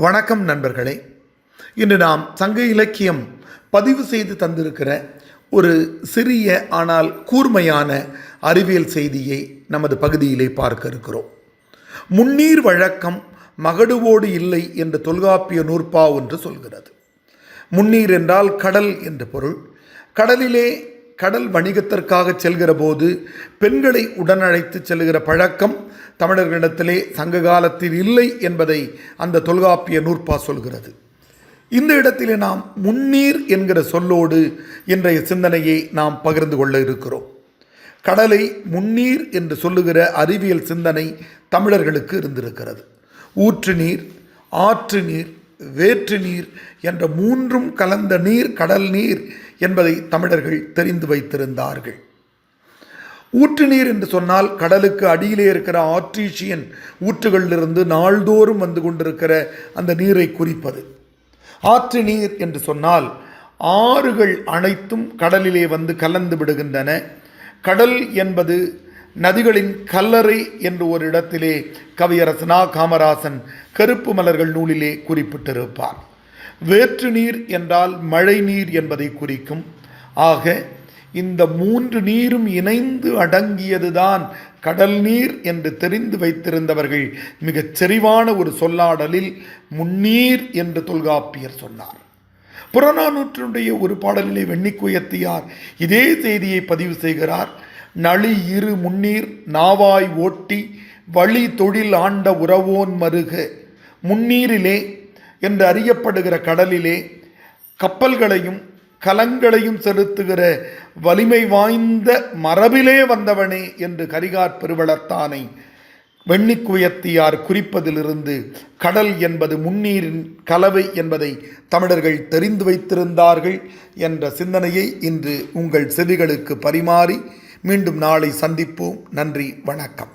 வணக்கம் நண்பர்களே. இன்று நாம் சங்க இலக்கியம் பதிவு செய்து தந்திருக்கிற ஒரு சிறிய ஆனால் கூர்மையான அறிவியல் செய்தியை நமது பகுதியிலே பார்க்க இருக்கிறோம். முன்னீர் வழக்கம் மகடுவோடு இல்லை என்று தொல்காப்பிய நூற்பா ஒன்று சொல்கிறது. முன்னீர் என்றால் கடல் என்று பொருள். கடலிலே கடல் வணிகத்திற்காக செல்கிற போது பெண்களை உடனழைத்து செல்கிற பழக்கம் தமிழர்களிடத்திலே சங்க காலத்தில் இல்லை என்பதை அந்த தொல்காப்பிய நூற்பா சொல்கிறது. இந்த இடத்திலே நாம் முன்னீர் என்கிற சொல்லோடு இன்றைய சிந்தனையை நாம் பகிர்ந்து கொள்ள இருக்கிறோம். கடலை முன்னீர் என்று சொல்லுகிற அறிவியல் சிந்தனை தமிழர்களுக்கு இருந்திருக்கிறது. ஊற்று நீர் ஆற்று நீர் வேற்று நீர் என்ற மூன்றும் கலந்த நீர் கடல் நீர் என்பதை தமிழர்கள் தெரிந்து வைத்திருந்தார்கள். ஊற்று நீர் என்று சொன்னால் கடலுக்கு அடியிலே இருக்கிற ஆர்டீசியன் ஊற்றுகளிலிருந்து நாள்தோறும் வந்து கொண்டிருக்கிற அந்த நீரை குறிப்பது. ஆற்று நீர் என்று சொன்னால் ஆறுகள் அனைத்தும் கடலிலே வந்து கலந்து விடுகின்றன. கடல் என்பது நதிகளின் கல்லறை என்று ஒரு இடத்திலே கவியரசனா காமராசன் கருப்பு மலர்கள் நூலிலே குறிப்பிட்டிருப்பார். வேற்று நீர் என்றால் மழை நீர் என்பதை குறிக்கும். ஆக இந்த மூன்று நீரும் இணைந்து அடங்கியதுதான் கடல் நீர் என்று தெரிந்து வைத்திருந்தவர்கள் மிகச் செறிவான ஒரு சொல்லாடலில் முன்னீர் என்று தொல்காப்பியர் சொன்னார். புறநானூற்றினுடைய ஒரு பாடலிலே வெண்ணிக்குயத்தியார் இதே செய்தியை பதிவு செய்கிறார். நளி இரு முன்னீர் நாவாய் ஓட்டி வழி தொழில் ஆண்ட உறவோன் மருக. முன்னீரிலே என்று அறியப்படுகிற கடலிலே கப்பல்களையும் கலங்களையும் செலுத்துகிற வலிமை வாய்ந்த மரபிலே வந்தவனே என்று கரிகார் பெருவளத்தானை வெண்ணிக்குயத்தியார் குறிப்பதிலிருந்து கடல் என்பது முன்னீரின் கலவை என்பதை தமிழர்கள் தெரிந்து வைத்திருந்தார்கள் என்ற சிந்தனையை இன்று உங்கள் செவிகளுக்கு பரிமாறி மீண்டும் நாளை சந்திப்போம். நன்றி வணக்கம்.